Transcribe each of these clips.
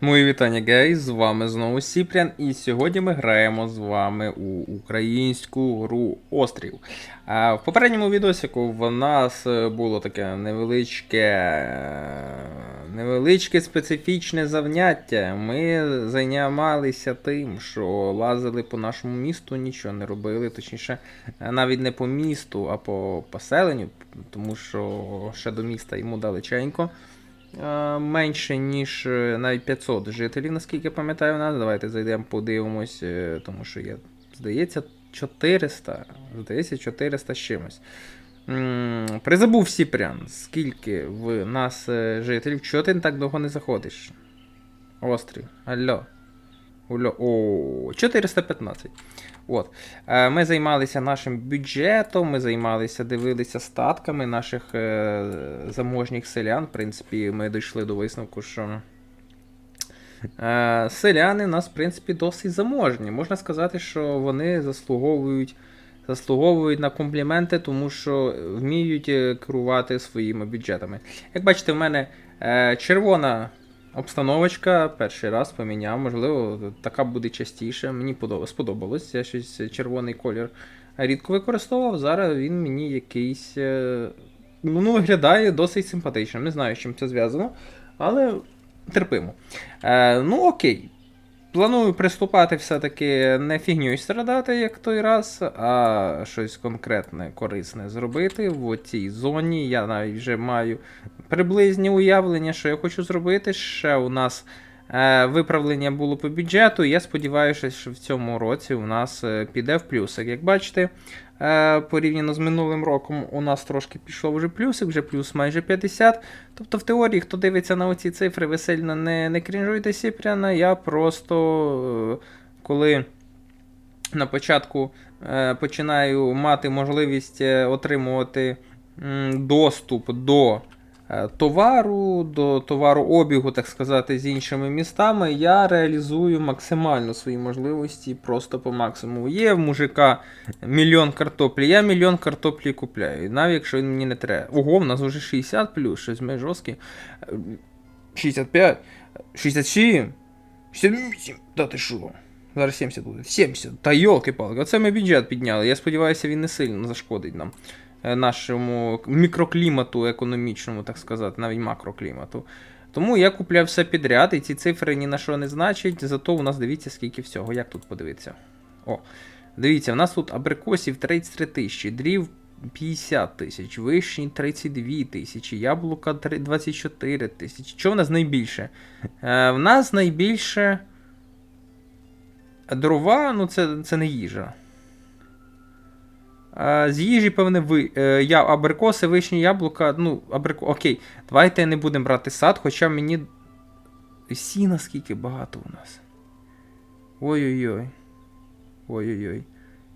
Мої вітання, гейс, з вами знову Сіпрян, і сьогодні ми граємо з вами у українську гру Острів. В попередньому відосику в нас е, було таке невеличке, е, невеличке специфічне завняття. Ми займалися тим, що лазили по нашому місту, нічого не робили, точніше, навіть не по місту, а по поселенню, тому що ще до міста йому далеченько. Е, менше, ніж е, навіть 500 жителів, наскільки я пам'ятаю, у нас. Давайте зайдемо, подивимось, е, тому що є, здається, 400. Здається, 400 з чимось. Призабув Сіпрян, скільки в нас жителів. Чого ти так довго не заходиш? Острів. Алло. Ульо. О, 415. От. Е, Ми займалися нашим бюджетом, ми займалися, дивилися статками наших е, заможніх селян. В принципі, ми дійшли до висновку, що е, селяни у нас, в принципі, досить заможні. Можна сказати, що вони заслуговують, заслуговують на компліменти, тому що вміють керувати своїми бюджетами. Як бачите, в мене червона Обстановочка перший раз поміняв, можливо, така буде частіше. Мені подо- сподобалось. Я щось червоний колір рідко використовував. Зараз він мені якийсь. е, Ну, виглядає досить симпатично. Не знаю, з чим це зв'язано, але терпимо. Е, ну, окей. Планую приступати все-таки не фігньою страдати, як той раз, а щось конкретне, корисне зробити в цій зоні. Я навіть вже маю приблизні уявлення, що я хочу зробити. Ще у нас виправлення було по бюджету. Я сподіваюся, що в цьому році у нас е, піде в плюсик. Як бачите, е, порівняно з минулим роком у нас трошки пішов вже плюсик, вже плюс майже 50. Тобто, в теорії, хто дивиться на оці цифри, ви сильно не, не крінжуйте Сіпряна. Я просто е, коли на початку е, починаю мати можливість е, отримувати доступ до е, товару, до товарообігу, так сказати, з іншими містами, я реалізую максимально свої можливості просто по максимуму. Є в мужика мільйон картоплі, я мільйон картоплі купляю, навіть якщо він мені не треба. Ого, в нас вже 60 плюс, щось ми жорсткі. Е, 65, 67, 68, та ти що? Зараз 70 буде. 70. Та йолки-палки, оце ми бюджет підняли. Я сподіваюся, він не сильно зашкодить нам. Е, Нашому мікроклімату економічному, так сказати, навіть макроклімату. Тому я купляв все підряд, і ці цифри ні на що не значать. Зато у нас дивіться, скільки всього. Як тут подивитися? О, дивіться, в нас тут абрикосів 33 тисячі, дрів 50 тисяч, вишні 32 тисячі, яблука 24 тисячі. Що в нас найбільше? Е, в нас найбільше дрова, ну це, це не їжа. З їжі, певне, ви, е, я, абрикоси, вишні, яблука. Ну, абрико... Окей, давайте не будемо брати сад, хоча мені. Сіна скільки багато у нас. Ой-ой-ой. Ой-ой-ой.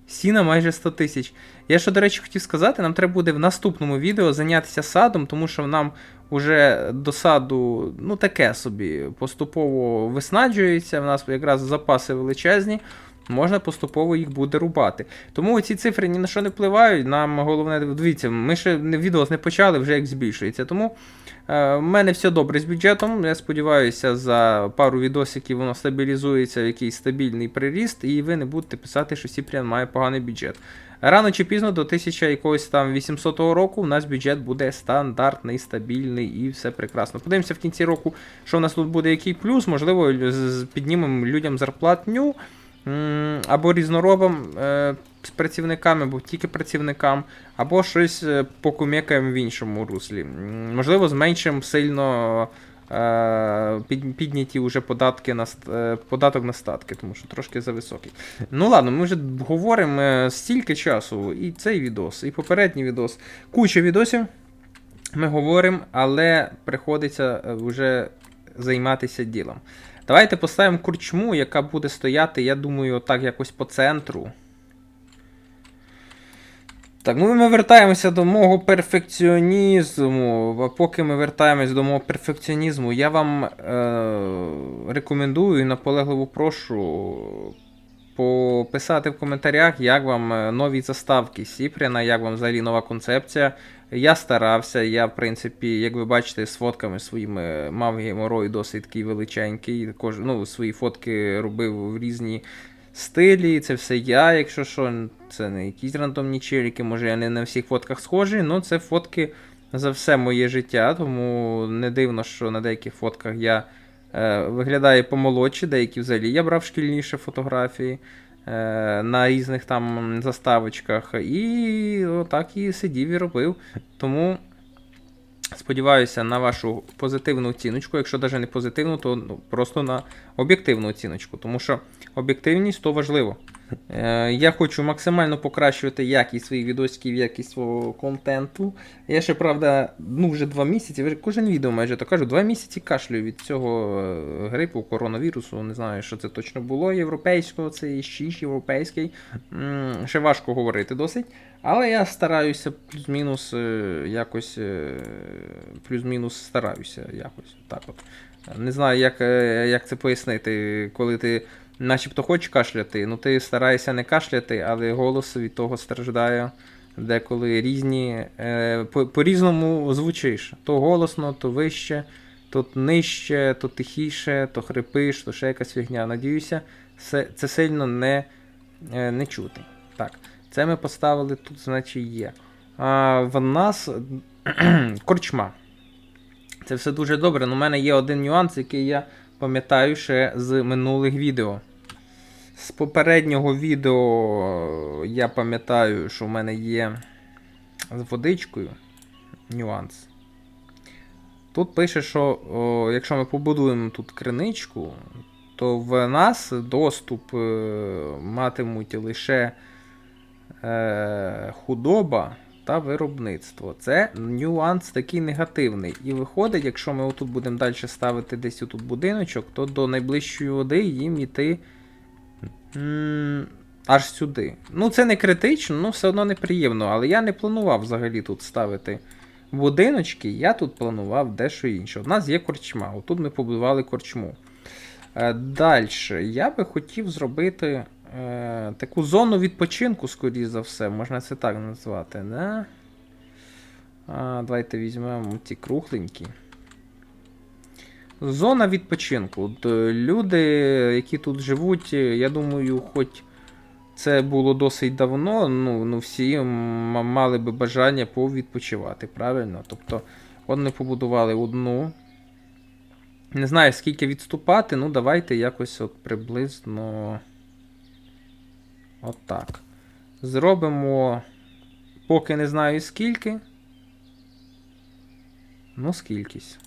Сіна майже 100 тисяч. Я що, до речі, хотів сказати, нам треба буде в наступному відео зайнятися садом, тому що нам уже до саду, ну таке собі, поступово виснаджується. В нас якраз запаси величезні. Можна поступово їх буде рубати. Тому ці цифри ні на що не впливають. Нам головне, дивіться, ми ще відео не почали, вже як збільшується. Тому е, в мене все добре з бюджетом. Я сподіваюся, за пару відосиків воно стабілізується в якийсь стабільний приріст, і ви не будете писати, що Сіпрян має поганий бюджет. Рано чи пізно до 1000 якогось там 800 року у нас бюджет буде стандартний, стабільний і все прекрасно. Подивимося в кінці року, що в нас тут буде який плюс. Можливо, піднімемо людям зарплатню. Або різноробам е, з працівниками, або тільки працівникам, або щось е, покумекаємо в іншому руслі. Можливо, зменшимо сильно е, підняті вже податки на податок на статки, тому що трошки зависокий. Ну ладно, ми вже говоримо стільки часу, і цей відос, і попередній відос. Куча відосів ми говоримо, але приходиться вже займатися ділом. Давайте поставимо курчму, яка буде стояти, я думаю, так якось по центру. Так, ну ми вертаємося до мого перфекціонізму. А поки ми вертаємось до мого перфекціонізму, я вам е- рекомендую і наполегливо прошу пописати в коментарях, як вам е, нові заставки Сіпріна, як вам взагалі нова концепція. Я старався, я, в принципі, як ви бачите, з фотками своїми мав геморой досить такий величенький. Також, ну, свої фотки робив в різні стилі. Це все я, якщо що, це не якісь рандомні челіки, може я не на всіх фотках схожий, але це фотки за все моє життя, тому не дивно, що на деяких фотках я е, виглядаю помолодші, деякі взагалі я брав шкільніше фотографії е, на різних там заставочках. І отак і сидів і робив. Тому сподіваюся на вашу позитивну оціночку. Якщо навіть не позитивну, то ну, просто на об'єктивну оціночку. Тому що об'єктивність то важливо. Е, Я хочу максимально покращувати якість своїх відосиків, якість свого контенту. Я ще, правда, ну вже два місяці, вже кожен відео майже то кажу, два місяці кашлюю від цього е, грипу, коронавірусу. Не знаю, що це точно було. Європейського, це ще європейський. Ще важко говорити досить. Але я стараюся плюс-мінус е, якось. Плюс-мінус стараюся якось. Так от. Не знаю, як, як це пояснити, коли ти начебто хочеш кашляти, ну ти стараєшся не кашляти, але голос від того страждає. Деколи різні. Е, по- по-різному звучиш. То голосно, то вище, то нижче, то тихіше, то хрипиш, то ще якась фігня. Надіюся, це, це сильно не, е, не чути. Так, це ми поставили тут, значить, є. А, в нас корчма. Це все дуже добре. але у мене є один нюанс, який я пам'ятаю ще з минулих відео. З попереднього відео я пам'ятаю, що в мене є з водичкою нюанс. Тут пише, що о, якщо ми побудуємо тут криничку, то в нас доступ е, матимуть лише е, худоба та виробництво. Це нюанс такий негативний. І виходить, якщо ми отут будемо далі ставити десь тут будиночок, то до найближчої води їм йти м, аж сюди. Ну, це не критично, ну все одно неприємно. Але я не планував взагалі тут ставити будиночки, я тут планував дещо інше. У нас є корчма. Отут ми побудували корчму. Далі, я би хотів зробити е, таку зону відпочинку, скоріш за все, можна це так назвати, да? А, давайте візьмемо ці кругленькі. Зона відпочинку. Е, люди, які тут живуть, е, я думаю, хоч це було досить давно, ну, ну всі мали би бажання повідпочивати, правильно? Тобто, от ми побудували одну. Не знаю, скільки відступати, ну давайте якось от приблизно. Отак. Зробимо. Поки не знаю скільки. Ну, скількись.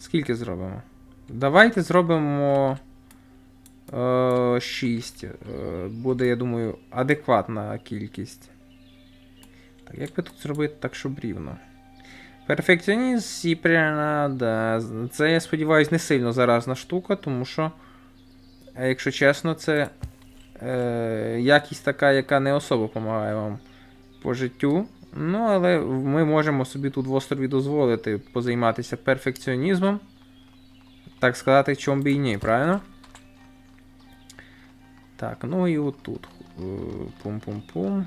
Скільки зробимо? Давайте зробимо. Е, 6. Е, буде, я думаю, адекватна кількість. Так, як би тут зробити так, щоб рівно? Перфекціоніст Сіпріана, да. Це, я сподіваюся, не сильно заразна штука, тому що, е, якщо чесно, це е, якість така, яка не особо допомагає вам по життю. Ну, але ми можемо собі тут в острові дозволити позайматися перфекціонізмом. Так сказати, чом і ні, правильно? Так, ну і отут. Е, Пум-пум-пум.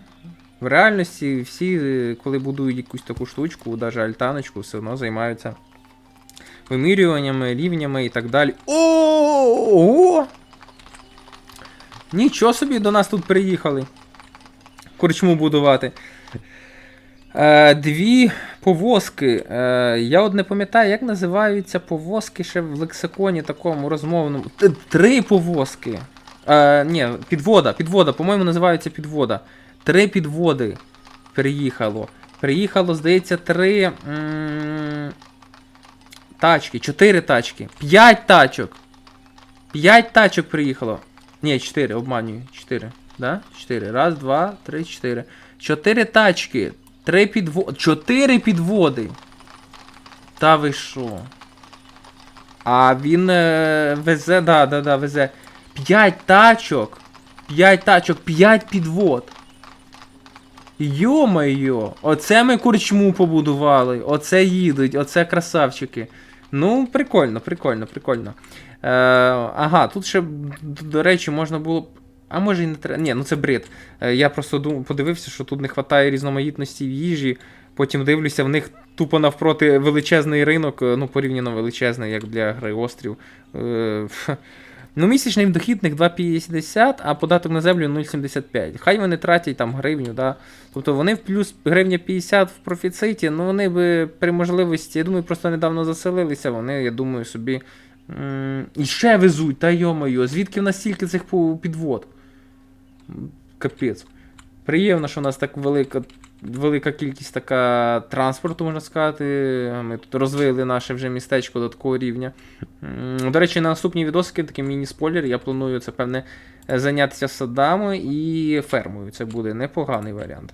В реальності всі, е, коли будують якусь таку штучку, навіть альтаночку, все одно займаються вимірюваннями, рівнями і так далі. Ого! Нічого собі до нас тут приїхали. Корчму будувати. Е, дві повозки. Е, я от не пам'ятаю, як називаються повозки ще в лексиконі такому розмовному. Т- Три повозки. Е, ні, підвода, підвода, по-моєму, називається підвода. Три підводи приїхало. Приїхало, здається, три м- тачки, чотири тачки, п'ять тачок. П'ять тачок приїхало. Ні, чотири, обманюю. Чотири. Да? Чотири. Раз, два, три, чотири. Чотири тачки. Три підводи. Чотири підводи. Та ви що? А він е, везе, да, да, да, везе. П'ять тачок. П'ять тачок, п'ять підвод. Йо-моє, оце ми курчму побудували, оце їдуть, оце красавчики. Ну, прикольно, прикольно, прикольно. Е, ага, тут ще, до речі, можна було б А може і не треба. Ні, ну це бред. Е, Я просто подивився, що тут не вистачає різноманітності в їжі. Потім дивлюся, в них тупо навпроти величезний ринок, е, ну порівняно величезний, як для гри острів. Е. Ну, місячний дохід в них 2,50, а податок на землю 0,75. Хай вони тратять там гривню, да. Тобто вони в плюс гривня 50 в профіциті, ну вони би при можливості, я думаю, просто недавно заселилися, вони, я думаю, собі. І ще везуть, та йомаю, звідки в нас стільки цих підвод? Капець. Приємно, що у нас так велика, велика кількість така транспорту, можна сказати. Ми тут розвили наше вже містечко до такого рівня. До речі, на наступні відосики, такий міні-спойлер, я планую це певне зайнятися садами і фермою. Це буде непоганий варіант.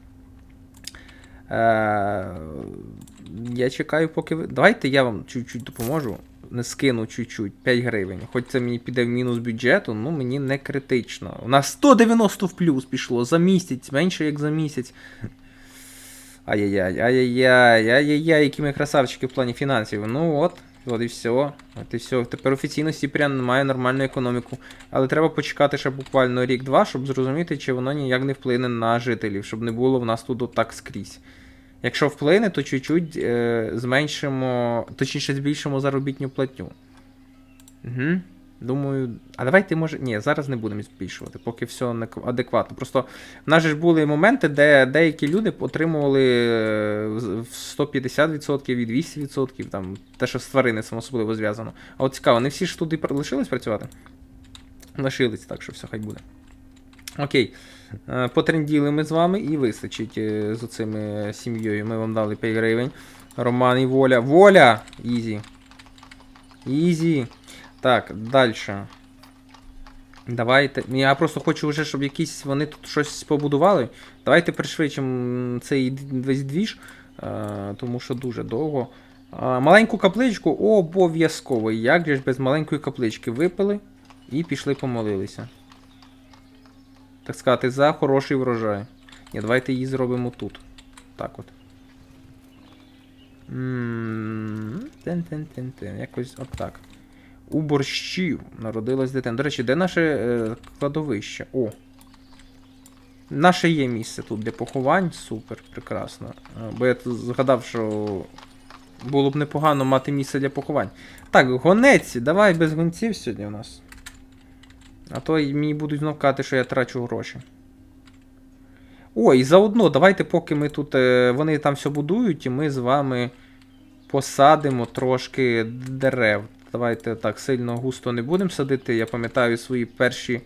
Е, я чекаю, поки ви. Давайте я вам чуть-чуть допоможу. Не скину чуть-чуть 5 гривень. Хоч це мені піде в мінус бюджету, ну мені не критично. У нас 190 в плюс пішло за місяць, менше як за місяць. Ай-яй-яй, ай-яй-яй, ай-яй-яй, які ми красавчики в плані фінансів. Ну от, от і все. От і все. Тепер офіційно Сіпрян має нормальну економіку. Але треба почекати ще буквально рік-два, щоб зрозуміти, чи воно ніяк не вплине на жителів, щоб не було в нас тут отак скрізь. Якщо вплине, то чуть-чуть е, зменшимо, точніше збільшимо заробітню платню. Угу. Думаю, а давайте може. Ні, зараз не будемо збільшувати, поки все адекватно. Просто в нас же ж були моменти, де деякі люди отримували е, в 150% і 200%, там, те, що з тваринництвом особливо зв'язано. А от цікаво, не всі ж туди лишились працювати? Лишились, так що все хай буде. Окей. Е, Потренділи ми з вами і вистачить е, з оцими сім'єю. Ми вам дали 5 гривень. Роман і Воля. Воля! Ізі. Ізі. Так, далі. Давайте. Я просто хочу вже, щоб якісь вони тут щось побудували. Давайте пришвидшимо цей весь двіж, е, тому що дуже довго. Маленьку капличку обов'язково. Як же ж без маленької каплички випили і пішли помолилися. Так сказати, за хороший врожай. Ні, давайте її зробимо тут. Так от. Тен-тен-тен-тен. Якось отак. У борщів народилась дитина. До речі, де наше е, кладовище? О. Наше є місце тут для поховань. Супер, прекрасно. Е, Бо я тут згадав, що було б непогано мати місце для поховань. Так, гонець, давай без гонців сьогодні у нас. А то мені будуть знов казати, що я трачу гроші. О, і заодно, давайте, поки ми тут. е, Вони там все будують, і ми з вами посадимо трошки дерев. Давайте так сильно густо не будемо садити. Я пам'ятаю свої перші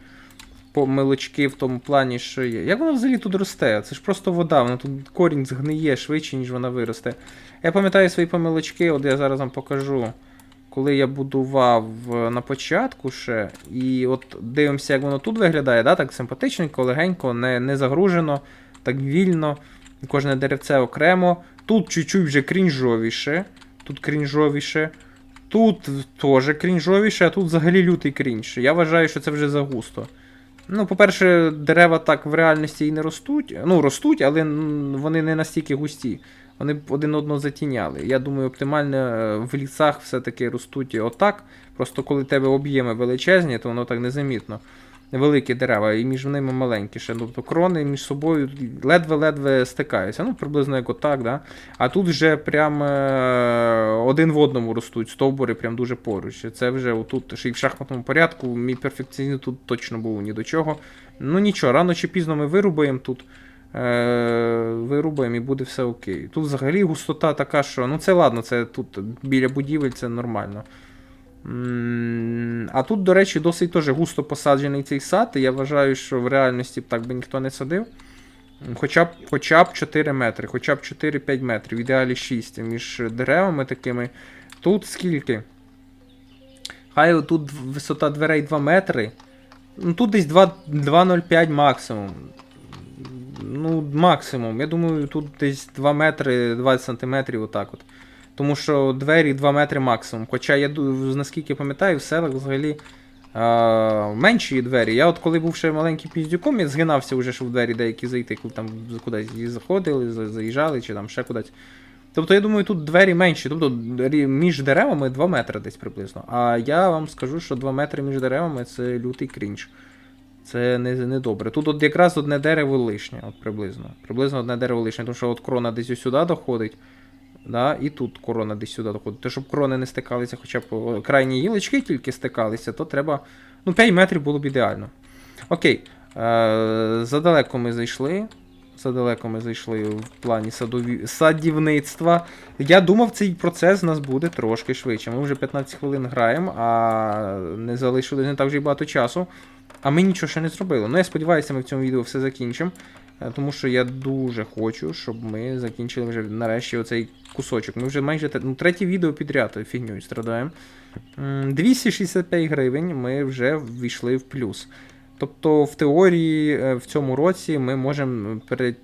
помилочки в тому плані, що є. Як воно взагалі тут росте? Це ж просто вода, воно тут корінь згниє швидше, ніж вона виросте. Я пам'ятаю свої помилочки, от я зараз вам покажу. Коли я будував е, на початку ще, і от дивимося, як воно тут виглядає, да? так симпатичненько, легенько, не, не загружено, так вільно. Кожне деревце окремо. Тут чуть-чуть вже крінжовіше. Тут крінжовіше. Тут теж крінжовіше, а тут взагалі лютий крінж. Я вважаю, що це вже загусто. Ну, по-перше, дерева так в реальності і не ростуть. Ну, ростуть, але вони не настільки густі. Вони б один одного затіняли. Я думаю, оптимально е, в лісах все-таки ростуть отак. Просто коли тебе об'єми величезні, то воно так незамітно. Великі дерева, і між ними маленькі ще. Тобто крони між собою ледве-ледве стикаються. Ну, приблизно як отак, да? А тут вже прям е, один в одному ростуть стовбури, прям дуже поруч. Це вже отут, ще й в шахматному порядку, мій перфекціонізм тут точно був ні до чого. Ну нічого, рано чи пізно ми вирубаємо тут. Е, вирубаємо і буде все окей. Тут взагалі густота така, що. Ну це ладно, це тут біля будівель, це нормально. А тут, до речі, досить теж густо посаджений цей сад. І я вважаю, що в реальності б так би ніхто не садив. Хоча б, хоча б 4 метри, хоча б 4-5 метрів, в ідеалі 6 між деревами такими. Тут скільки? Хай тут висота дверей 2 метри. Ну тут десь 2 2,05 максимум. Ну, максимум. Я думаю, тут десь 2 метри 20 сантиметрів, отак от. Тому що двері 2 метри максимум. Хоча я наскільки пам'ятаю, в селах взагалі а, менші двері. Я от коли був ще маленьким піздюком, я згинався вже, щоб в двері деякі зайти, коли там кудись заходили, заїжджали чи там ще кудись. Тобто, я думаю, тут двері менші, тобто між деревами 2 метри десь приблизно. А я вам скажу, що 2 метри між деревами це лютий крінж. Це не, не добре. Тут от якраз одне дерево лишнє, от приблизно. Приблизно одне дерево лишнє, тому що от крона десь сюди доходить. Да, і тут корона десь сюди доходить. Те, щоб крони не стикалися, хоча б крайні гілочки тільки стикалися, то треба. Ну, 5 метрів було б ідеально. Окей. Е, задалеко ми зайшли. Задалеко ми зайшли в плані садові... садівництва. Я думав, цей процес у нас буде трошки швидше. Ми вже 15 хвилин граємо, а не залишили не так вже й багато часу. А ми нічого ще не зробили. Ну, я сподіваюся, ми в цьому відео все закінчимо. Е, Тому що я дуже хочу, щоб ми закінчили вже нарешті оцей кусочок. Ми вже майже ну, третє відео підряд фігньою страдаємо. 265 гривень ми вже ввійшли в плюс. Тобто, в теорії е, в цьому році ми можемо пере...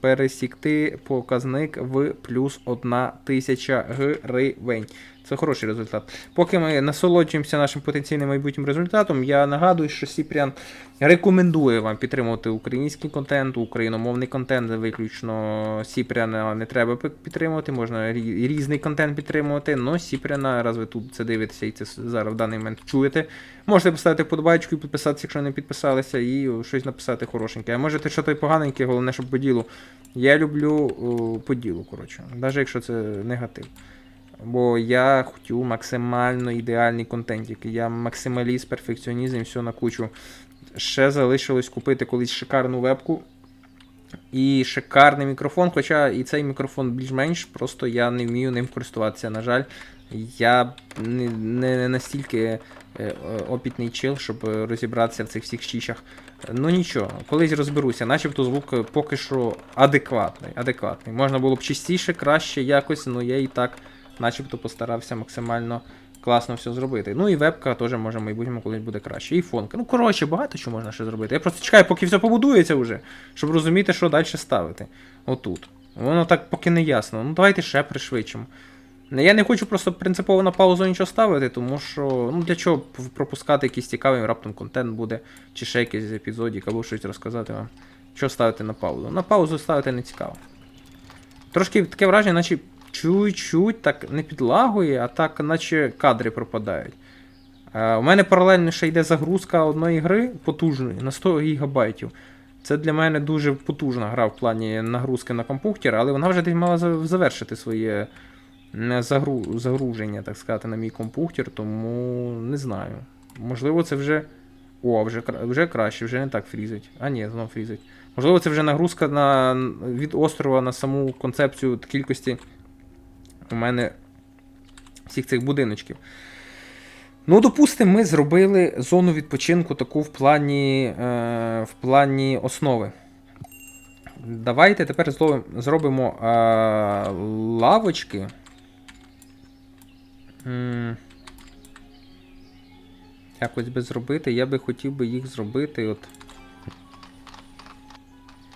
пересікти показник в плюс 1 тисяча гривень. Це хороший результат. Поки ми насолоджуємося нашим потенційним майбутнім результатом, я нагадую, що Сіпрян рекомендує вам підтримувати український контент, україномовний контент, виключно Сіпряна не треба підтримувати, можна різний контент підтримувати, але Сіпряна, раз ви тут це дивитеся і це зараз в даний момент чуєте, можете поставити подобайку і підписатися, якщо не підписалися, і щось написати хорошеньке. А можете що то й поганеньке, головне, щоб по ділу. Я люблю о, по коротше, навіть якщо це негатив. Бо я хотів максимально ідеальний контент, який я максималіст, перфекціонізм, все на кучу. Ще залишилось купити колись шикарну вебку і шикарний мікрофон. Хоча і цей мікрофон більш-менш, просто я не вмію ним користуватися. На жаль, я не, настільки е, опітний чил, щоб розібратися в цих всіх щічах. Ну нічого, колись розберуся, начебто звук поки що адекватний. адекватний. Можна було б чистіше, краще якось, але я і так начебто постарався максимально класно все зробити. Ну і вебка теж може в майбутньому колись буде краще. І фонка. Ну, коротше, багато що можна ще зробити. Я просто чекаю, поки все побудується вже, щоб розуміти, що далі ставити. Отут. Воно так поки не ясно. Ну давайте ще пришвидшимо. Я не хочу просто принципово на паузу нічого ставити, тому що ну для чого пропускати якийсь цікавий раптом контент буде, чи ще якийсь епізодік, або щось розказати вам. Що ставити на паузу? На паузу ставити не цікаво. Трошки таке враження, наче чуть-чуть так не підлагує, а так, наче кадри пропадають. Е, у мене паралельно ще йде загрузка одної гри потужної на 100 гігабайтів. Це для мене дуже потужна гра в плані нагрузки на комп'ютер, але вона вже десь мала завершити своє загру... загруження, так сказати, на мій комп'ютер, тому не знаю. Можливо, це вже. О, вже, вже краще, вже не так фрізить. А ні, знов фрізить. Можливо, це вже нагрузка на... від острова на саму концепцію кількості у мене всіх цих будиночків. Ну, допустимо, ми зробили зону відпочинку таку в плані, е, в плані основи. Давайте тепер зробимо е, лавочки. Якось би зробити. Я би хотів би їх зробити. От.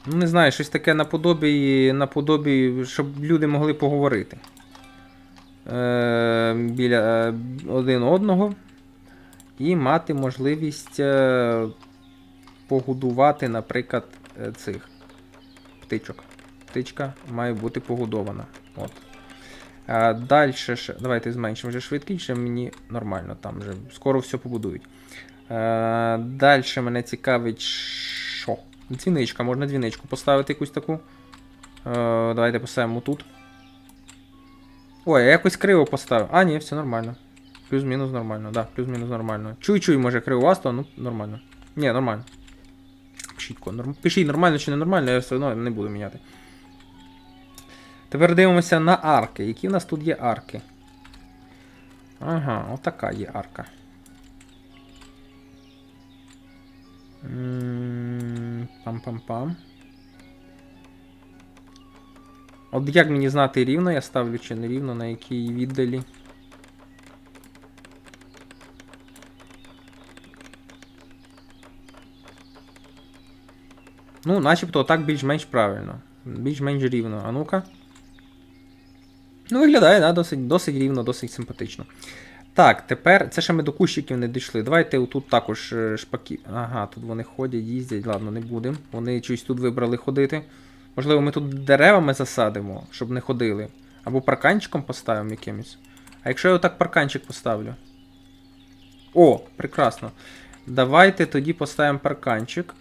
Ну, не знаю, щось таке наподобі, наподобі, щоб люди могли поговорити. Е, біля е, один одного. І мати можливість е, погодувати, наприклад, цих птичок. Птичка має бути погодована. От. Далі. Давайте зменшимо вже швидкість, ще мені нормально, там вже скоро все побудують. Далі мене цікавить, що? Дзвіничка, можна дзвіничку поставити якусь таку. Давайте поставимо тут. Ой, я якось криво поставив. А, ні, все нормально. Плюс-мінус нормально, да, плюс-мінус нормально. Чуй-чуй, може криво вас, то ну нормально. Ні, нормально. Пишіть, норм... Пишіть нормально чи не нормально, я все одно не буду міняти. Тепер дивимося на арки. Які в нас тут є арки? Ага, отака є арка. Пам-пам-пам. От як мені знати рівно, я ставлю чи не рівно, на якій віддалі. Ну, начебто так більш-менш правильно. Більш-менш рівно. А ну-ка. Ну, виглядає, да, досить, досить рівно, досить симпатично. Так, тепер це ще ми до кущиків не дійшли. Давайте отут також е, шпаки. Ага, тут вони ходять, їздять, ладно, не будемо. Вони щось тут вибрали ходити. Можливо, ми тут деревами засадимо, щоб не ходили. Або парканчиком поставимо якимось. А якщо я отак парканчик поставлю? О, прекрасно. Давайте тоді поставимо парканчик.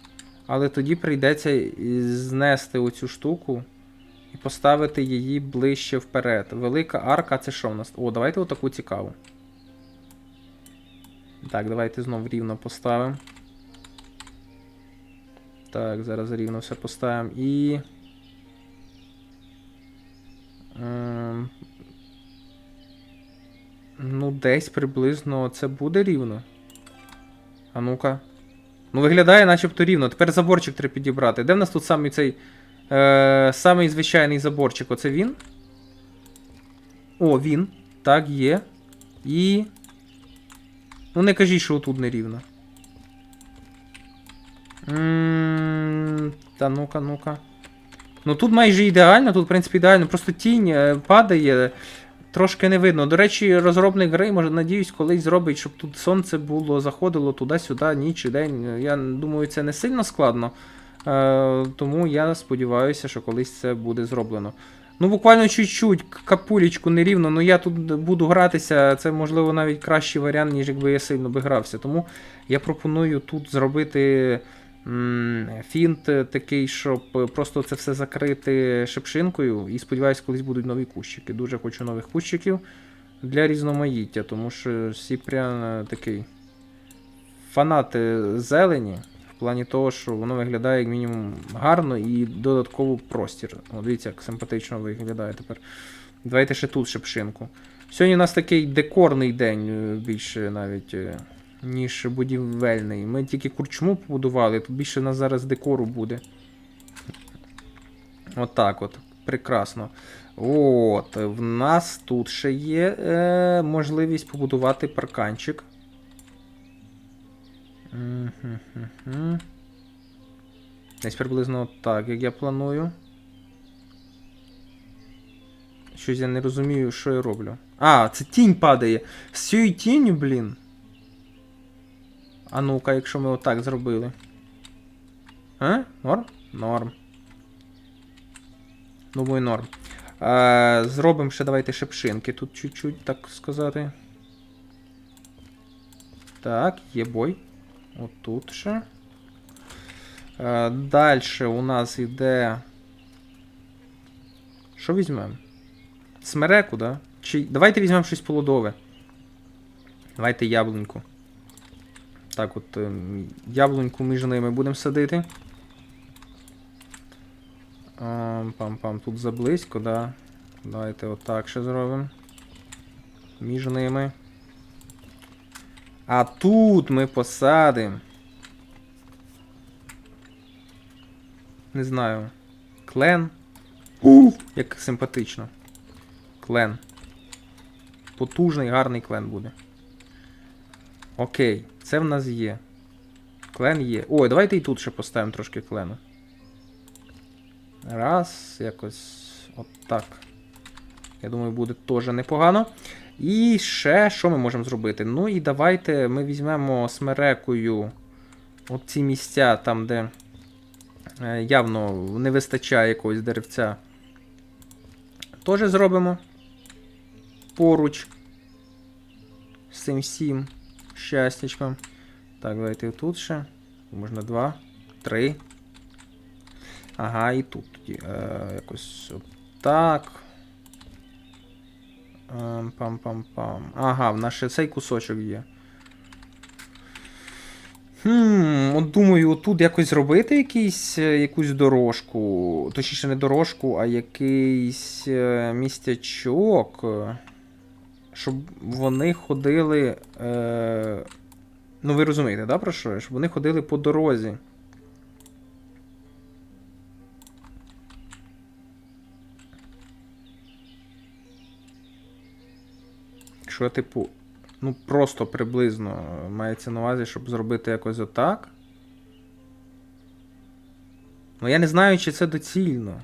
Але тоді прийдеться знести оцю штуку і поставити її ближче вперед. Велика арка, це що в нас? О, давайте отаку цікаву. Так, давайте знов рівно поставимо. Так, зараз рівно все поставимо. І. Ем... Ну, десь приблизно це буде рівно. А ну-ка. Ну, виглядає начебто рівно. Тепер заборчик треба підібрати. Де в нас тут самий цей. Е, самий звичайний заборчик? Оце він? О, він. Так, є. І. Ну, не кажіть, що отут не рівно. Та ну-ка, ну-ка. Ну тут майже ідеально, тут, в принципі, ідеально. Просто тінь е, падає. Трошки не видно. До речі, розробник гри, може, надіюсь, колись зробить, щоб тут сонце було, заходило туди-сюди, ніч і день. Я думаю, це не сильно складно. Е, тому я сподіваюся, що колись це буде зроблено. Ну, буквально чуть-чуть, к- капулечку нерівно, ну я тут буду гратися, це можливо навіть кращий варіант, ніж якби я сильно би грався. Тому я пропоную тут зробити фінт е, такий, щоб е, просто це все закрити шипшинкою. І сподіваюся, колись будуть нові кущики. Дуже хочу нових кущиків для різноманіття, тому що Сіпрян е, такий фанат е, зелені. В плані того, що воно виглядає як мінімум гарно і додатково простір. О, дивіться, як симпатично виглядає тепер. Давайте ще тут шипшинку. Сьогодні у нас такий декорний день, більше навіть, ніж будівельний. Ми тільки курчму побудували, тут більше нас зараз декору буде. Отак от. Прекрасно. От, в нас тут ще є е, можливість побудувати парканчик. Десь приблизно так, як я планую. Щось я не розумію, що я роблю. А, це тінь падає. З цією тінню, блін. А ну-ка, якщо ми отак зробили. А? Норм? Норм. Думаю, норм. Е, зробимо ще давайте шепшинки тут чуть-чуть, так сказати. Так, є бой. Отут ще. Е, Далі у нас йде. Що візьмемо? Смереку, да? Чи... Давайте візьмемо щось плодове. Давайте яблуньку. Так, от ем, яблуньку між ними будемо садити. Ам, Пам-пам, тут заблизько, да. Давайте отак ще зробимо. Між ними. А тут ми посадимо. Не знаю. Клен. У, як симпатично. Клен. Потужний, гарний клен буде. Окей, це в нас є. Клен є. Ой, давайте і тут ще поставимо трошки клену. Раз, якось от. Я думаю, буде теж непогано. І ще що ми можемо зробити? Ну і давайте ми візьмемо смерекою от ці місця, там, де е, явно не вистачає якогось деревця. Теж зробимо поруч з цим всім щастячком. Так, давайте тут ще. Можна два, три. Ага, і тут тоді. Е, якось отак. Ем, Пам-пам-пам. Ага, в нас ще цей кусочок є. Хм, от думаю, тут якось зробити якийсь, е, якусь дорожку. Точніше, не дорожку, а якийсь е, містячок. Щоб вони ходили. Е... Ну, ви розумієте, да, про що? Щоб вони ходили по дорозі. Що, типу, ну просто приблизно е, мається на увазі, щоб зробити якось отак. Ну я не знаю, чи це доцільно.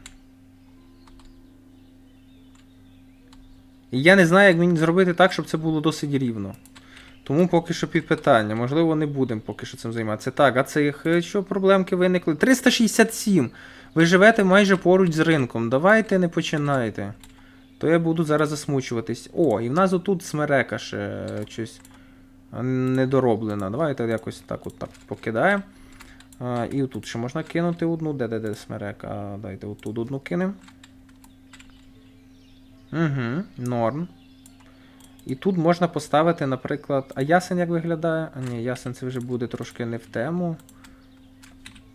І я не знаю, як мені зробити так, щоб це було досить рівно. Тому поки що під питання. Можливо, не будемо поки що цим займатися. Так, а цих е, що проблемки виникли? 367! Ви живете майже поруч з ринком. Давайте не починайте. То я буду зараз засмучуватись. О, і в нас отут смерека ще е, щось недороблена. Давайте якось так от так покидаємо. І тут ще можна кинути одну. Де де де смерек? А, дайте отут одну кинемо. Угу, норм. І тут можна поставити, наприклад. А ясен як виглядає? А ні, ясен це вже буде трошки не в тему.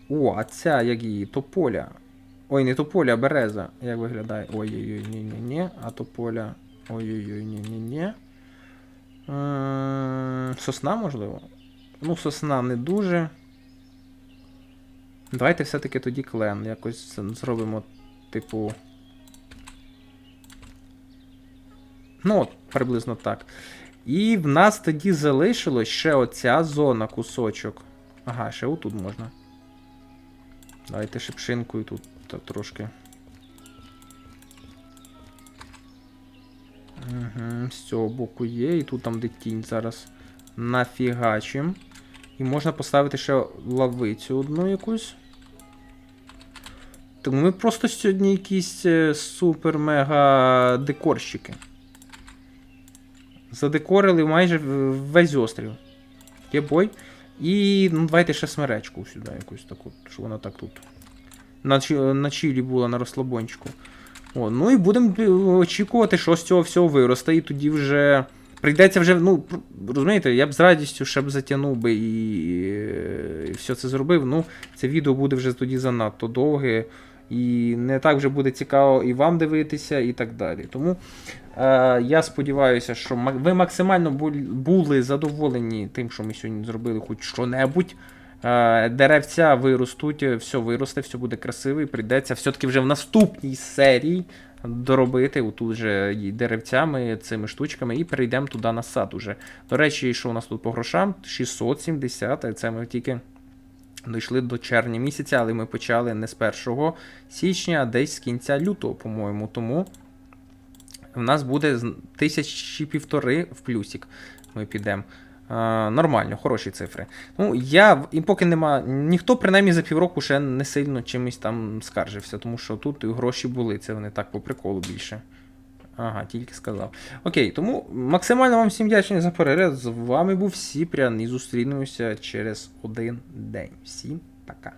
О, а ця як її? Тополя. Ой, не тополя, а береза. Як виглядає? Ой-ой-ой, ні-ні-ні. А тополя. Ой-ой-ой, ні-ні-ні. Сосна, можливо? Ну, сосна не дуже. Давайте все-таки тоді клен. Якось зробимо, типу. Ну, от, приблизно так. І в нас тоді залишилось ще оця зона, кусочок. Ага, ще отут можна. Давайте шипшинкою тут та, трошки. Угу, з цього боку є, і тут там де тінь зараз нафігачим. І можна поставити ще лавицю одну якусь. Тому ми просто сьогодні якісь е, супер-мега декорщики. Задекорили майже весь острів. Є бой. І ну, давайте ще смеречку сюди якусь таку, щоб вона так тут. На, на чілі була на розслабончику. О, ну і будемо е, очікувати, що з цього всього виросте, і тоді вже. Прийдеться вже, ну, розумієте, я б з радістю ще б затягнув би і, і все це зробив. Ну, це відео буде вже тоді занадто довге. І не так вже буде цікаво і вам дивитися, і так далі. Тому е, я сподіваюся, що ви максимально були задоволені тим, що ми сьогодні зробили хоч що-небудь. Е, деревця виростуть, все виросте, все буде красиво, і прийдеться все-таки вже в наступній серії доробити отут же і деревцями, цими штучками, і перейдемо туди на сад уже. До речі, що у нас тут по грошам? 670, це ми тільки дійшли до червня місяця, але ми почали не з 1 січня, а десь з кінця лютого, по-моєму. Тому в нас буде тисячі півтори в плюсик. Ми підемо. Нормально, хороші цифри. Ну, я, і поки нема, ніхто принаймні за півроку ще не сильно чимось там скаржився, тому що тут і гроші були, це вони так по приколу більше. Ага, тільки сказав. Окей, тому максимально вам всім вдячний за перегляд. З вами був Сіпрян і зустрінемося через один день. Всім пока.